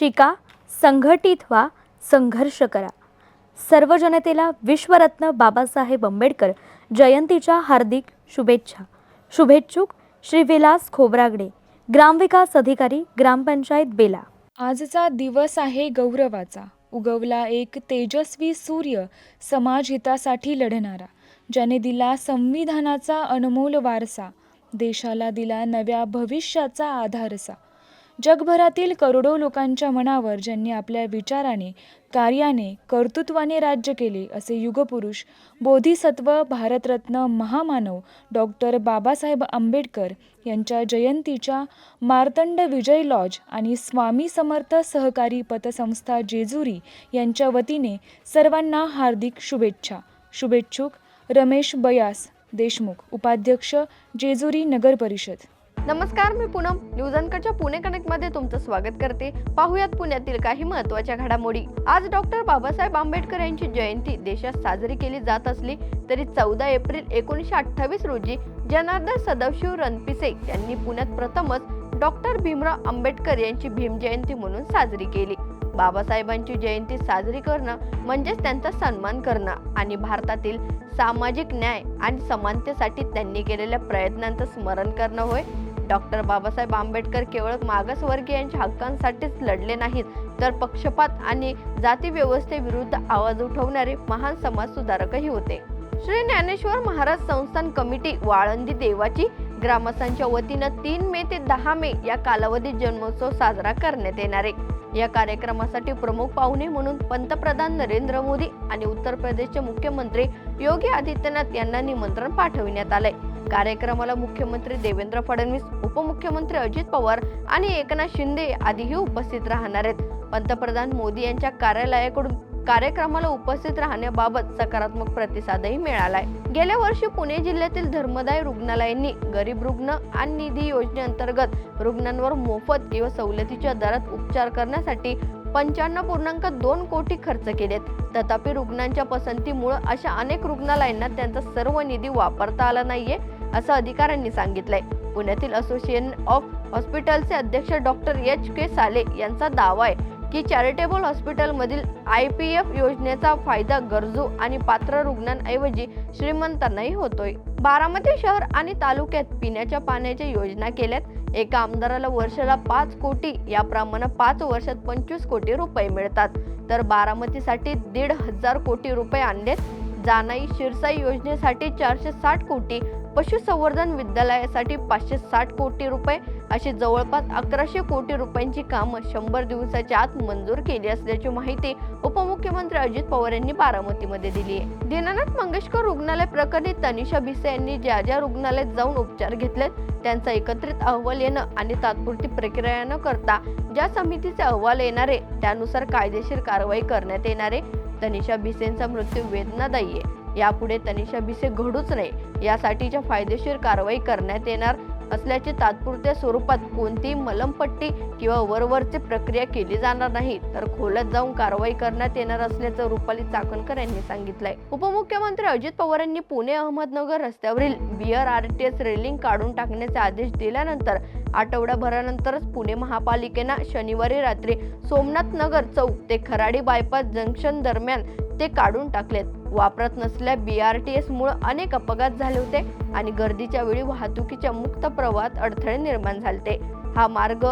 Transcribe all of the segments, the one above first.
शिका संघटित व्हा संघर्ष करा. सर्व जनतेला विश्वरत्न बाबासाहेब आंबेडकर जयंतीच्या हार्दिक शुभेच्छा. शुभेच्छुक श्री विलास खोब्रागडे ग्रामविकास अधिकारी ग्रामपंचायत बेला. आजचा दिवस आहे गौरवाचा. उगवला एक तेजस्वी सूर्य समाज हितासाठी लढणारा. ज्याने दिला संविधानाचा अनमोल वारसा. देशाला दिला नव्या भविष्याचा आधारसा. जगभरातील करोडो लोकांच्या मनावर ज्यांनी आपल्या विचाराने कार्याने कर्तृत्वाने राज्य केले असे युगपुरुष बोधिसत्व भारतरत्न महामानव डॉक्टर बाबासाहेब आंबेडकर यांच्या जयंतीच्या मार्तंड विजय लॉज आणि स्वामी समर्थ सहकारी पतसंस्था जेजुरी यांच्या वतीने सर्वांना हार्दिक शुभेच्छा. शुभेच्छुक रमेश बयास देशमुख उपाध्यक्ष जेजुरी नगर परिषद. नमस्कार मी पूनम. न्यूज अँकरच्या पुणे कनेक्टमध्ये तुमचं स्वागत करते. पाहुयात पुण्यातील काही महत्त्वाच्या घडामोडी. आज डॉक्टर बाबासाहेब आंबेडकर यांची जयंती. देशात साजरी केली जात असली तरी चौदा एप्रिल एकोणीसशे अठ्ठावीस रोजी जनार्दन सदाशिव रणपिसे यांनी पुण्यात प्रथमच डॉक्टर भीमराव आंबेडकर यांची भीम जयंती म्हणून साजरी केली. बाबासाहेबांची जयंती साजरी करणं म्हणजेच त्यांचा सन्मान करणं आणि भारतातील सामाजिक न्याय आणि समानतेसाठी त्यांनी केलेल्या प्रयत्नांचं स्मरण करणं होय. डॉक्टर बाबासाहेब आंबेडकर केवळ मागासवर्गीयांच्या हक्कांसाठीच लढले नाहीत तर पक्षपात आणि जातीव्यवस्थेविरुद्ध आवाज उठवणारे महान समाज सुधारकही होते. श्री ज्ञानेश्वर महाराज संस्थान कमिटी वाळंदी देवाची ग्रामस्थांच्या वतीनं तीन मे ते दहा मे या कालावधीत जन्मोत्सव साजरा करण्यात येणार आहे. या कार्यक्रमासाठी प्रमुख पाहुणे म्हणून पंतप्रधान नरेंद्र मोदी आणि उत्तर प्रदेशचे मुख्यमंत्री योगी आदित्यनाथ यांना निमंत्रण पाठविण्यात आलंय. कार्यक्रमाला मुख्यमंत्री देवेंद्र फडणवीस उपमुख्यमंत्री अजित पवार आणि एकनाथ शिंदे आदीही उपस्थित राहणार आहेत. पंतप्रधान मोदी यांच्या कार्यालयाकडून कार्यक्रमाला उपस्थित राहण्याबाबत सकारात्मक प्रतिसादही मिळालाय. गेल्या वर्षी पुणे जिल्ह्यातील धर्मदाय रुग्णालयांनी गरीब रुग्ण आणि निधी योजनेअंतर्गत रुग्णांवर मोफत किंवा सवलतीच्या दरात उपचार करण्यासाठी पंच्याण्णव पूर्णांक दोन कोटी खर्च केलेत तथापि रुग्णांच्या पसंतीमुळे अशा अनेक रुग्णालयांना त्यांचा सर्व निधी वापरता आला नाहीये. असं अधिकाऱ्यांनी सांगितलंय. पुण्यातील असोसिएशन ऑफ हॉस्पिटलचे अध्यक्ष डॉक्टर एच के साले यांचा दावा आहे की चॅरिटेबल हॉस्पिटलमधील आय पी एफ योजनेचा फायदा गरजू आणि पात्र रुग्णांऐवजी श्रीमंतांनाही होतोय. बारामती शहर आणि तालुक्यात पिण्याच्या पाण्याच्या योजना केल्यात. एका आमदाराला वर्षाला पाच कोटी याप्रमाणे पाच वर्षात पंचवीस कोटी रुपये मिळतात. तर बारामतीसाठी दीड हजार कोटी रुपये आणलेत. जानाई शिरसाई योजनेसाठी चारशे साठ कोटी पशुसंवर्धन विद्यालयासाठी पाचशे साठ कोटी रुपये अशी जवळपास अकराशे कोटी रुपयांची कामं शंभर दिवसाच्या आत मंजूर केली असल्याची माहिती उपमुख्यमंत्री अजित पवार यांनी बारामतीमध्ये दिली आहे. दीनानाथ मंगेशकर रुग्णालय प्रकरणी तनिषा भिसे यांनी ज्या ज्या रुग्णालयात जाऊन उपचार घेतलेत त्यांचा एकत्रित अहवाल येणं आणि तात्पुरती प्रक्रिया न करता ज्या समितीचे अहवाल येणारे त्यानुसार कायदेशीर कारवाई करण्यात येणारे तनिषा भिसेंचा मृत्यू वेदनादायी आहे. यापुढे तनिषा भिसे घडूच नये यासाठीच्या फायदेशीर कारवाई करण्यात येणार असल्याचे तात्पुरत्या स्वरूपात कोणतीही मलमपट्टी किंवा वरवरची प्रक्रिया केली जाणार नाही तर खोलत जाऊन कारवाई करण्यात येणार असल्याचं रुपाली चाकणकर यांनी सांगितलंय. उपमुख्यमंत्री अजित पवार यांनी पुणे अहमदनगर रस्त्यावरील B R R T S railing काढून टाकण्याचे आदेश दिल्यानंतर आठवड्याभरानंतरच पुणे महापालिकेनं शनिवारी रात्री सोमनाथ नगर चौक ते खराडी बायपास जंक्शन दरम्यान ते काढून टाकलेत. वापरत नसल्या बी आर टी एसमुळे अनेक अपघात झाले होते आणि गर्दीच्या वेळी वाहतुकीच्या मुक्त प्रवाहात अडथळे निर्माण झाले हा मार्ग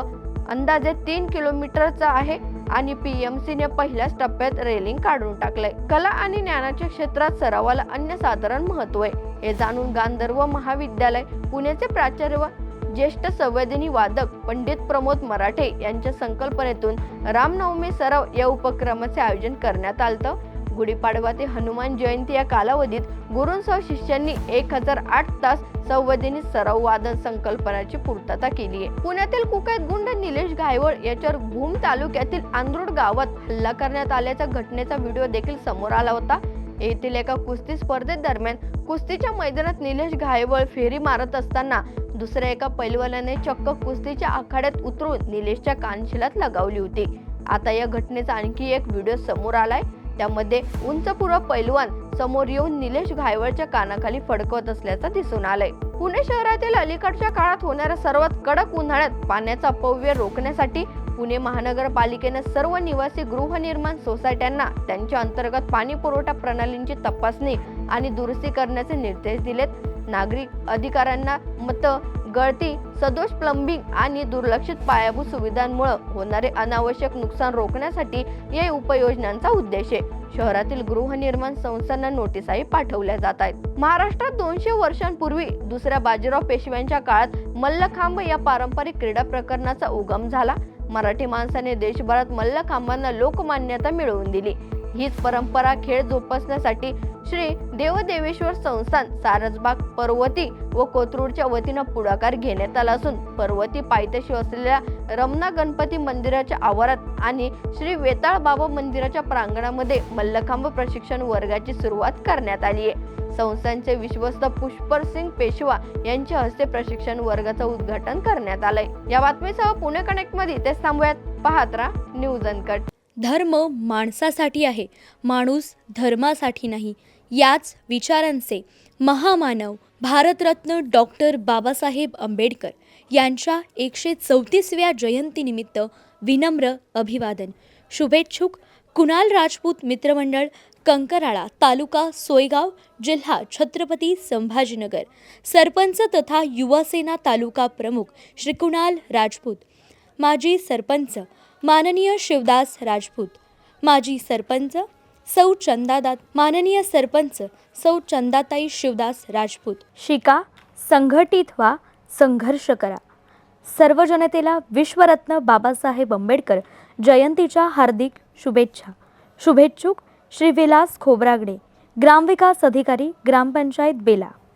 अंदाजे तीन किलोमीटरचा आहे आणि पी एम सीने पहिल्याच टप्प्यात रेलिंग काढून टाकलंय. कला आणि ज्ञानाच्या क्षेत्रात सरावाला अन्यसाधारण महत्त्व आहे. हे जाणून गांधर्व महाविद्यालय पुण्याचे प्राचार्य व ज्येष्ठ संवेदनी वादक पंडित प्रमोद मराठे यांच्या संकल्पनेतून रामनवमी सराव या उपक्रमाचे आयोजन करण्यात आलं गुढीपाडवा ते हनुमान जयंती या कालावधीत गुरूंसह शिष्यांनी एक हजार आठ तास संवेदनी सराव वादन संकल्पनाची पूर्तता केली आहे. पुण्यातील कुख्यात गुंड निलेश घायवळ याच्यावर भूम तालुक्यातील आंद्रुड गावात हल्ला करण्यात आल्याच्या घटनेचा व्हिडिओ देखील समोर आला होता. येथील एका कुस्ती स्पर्धेदरम्यान कुस्तीच्या मैदानात निलेश घायवळ फेरी मारत असताना दुसऱ्या एका पैलवानाने चक्क कुस्तीच्या आखाड्यात उतरून निलेशच्या कानशिलात लगावली होती. आता या घटनेचा आणखी एक व्हिडिओ समोर आलाय. त्यामध्ये उंचपूर्व पैलवान समोर येऊन निलेश घायवळच्या कानाखाली फडकवत असल्याचं दिसून आलंय. पुणे शहरातील अलीकडच्या काळात होणाऱ्या सर्वात कडक उन्हाळ्यात पाण्याचा अपव्यय रोखण्यासाठी पुणे महानगरपालिकेनं सर्व निवासी गृहनिर्माण सोसायट्यांना त्यांच्या अंतर्गत पाणी पुरवठा प्रणालींची तपासणी आणि दुरुस्ती करण्याचे निर्देश दिलेत. नागरिक अधिकाऱ्यांना मतं गळती सदोष प्लंबिंग आणि दुर्लक्षित पायाभूत सुविधांमुळे होणारे अनावश्यक नुकसान रोखण्यासाठी या उपाययोजनांचा उद्देश आहे. शहरातील गृहनिर्माण संस्थांना नोटीसाही पाठवल्या जात आहेत. महाराष्ट्रात दोनशे वर्षांपूर्वी दुसऱ्या बाजीराव पेशव्यांच्या काळात मल्लखांब या पारंपरिक क्रीडा प्रकरणाचा उगम झाला. मराठी माणसाने देशभरात मल्लखांबांना लोकमान्यता मिळवून दिली. हीच परंपरा खेळ जोपासण्यासाठी श्री देवदेवेश्वर संस्थान सारसबाग पर्वती व कोथरूडच्या वतीनं पुढाकार घेण्यात आला असून पर्वती पायथ्याशी असलेल्या रमना गणपती मंदिराच्या आवारात आणि श्री वेताळ बाबा मंदिराच्या प्रांगणामध्ये मल्लखांब प्रशिक्षण वर्गाची सुरुवात करण्यात आली आहे. संस्थांचे विश्वस्त पुष्पर सिंग पेशवा यांच्या हस्ते प्रशिक्षण वर्गाचं उद्घाटन करण्यात आलंय. या बातमीसह पुणे कनेक्टमध्ये ते थांबूयात. पाहत राहा न्यूज अनकट. धर्म माणसासाठी आहे. माणूस धर्मासाठी नाही. याच विचारांचे महामानव भारतरत्न डॉक्टर बाबासाहेब आंबेडकर यांच्या एकशे चौतीसव्या जयंतीनिमित्त विनम्र अभिवादन. शुभेच्छुक कुणाल राजपूत मित्रमंडळ कंकराळा तालुका सोयगाव जिल्हा छत्रपती संभाजीनगर. सरपंच तथा युवासेना तालुका प्रमुख श्री कुणाल राजपूत. माजी सरपंच माननीय शिवदास राजपूत. माजी सरपंच सौ चंदादात माननीय सरपंच सौ चंदाताई शिवदास राजपूत. शिका संघटित व्हा संघर्ष करा. सर्व जनतेला विश्वरत्न बाबासाहेब आंबेडकर जयंतीच्या हार्दिक शुभेच्छा. शुभेच्छुक श्री विलास खोब्रागडे ग्रामविकास अधिकारी ग्रामपंचायत बेला.